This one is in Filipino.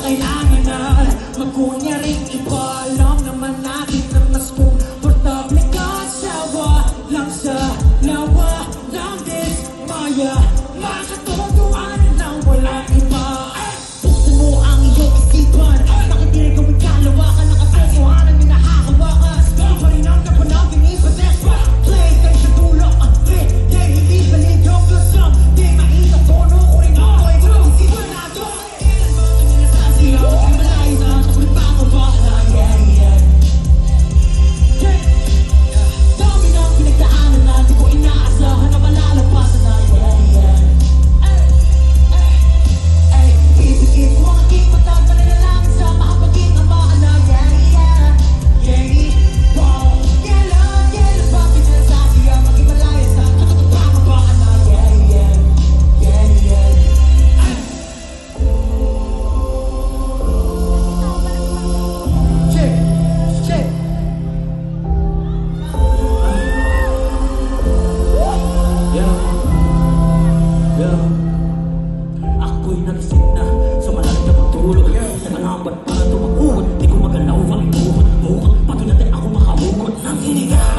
kailangan na. Magkunyaring iba nagising na Sa malalim na pagtulog. Sa nangambat para tumakot? Di ko magalaw, pangituhot Mukot, pati natin ako makahugot Nang hiniga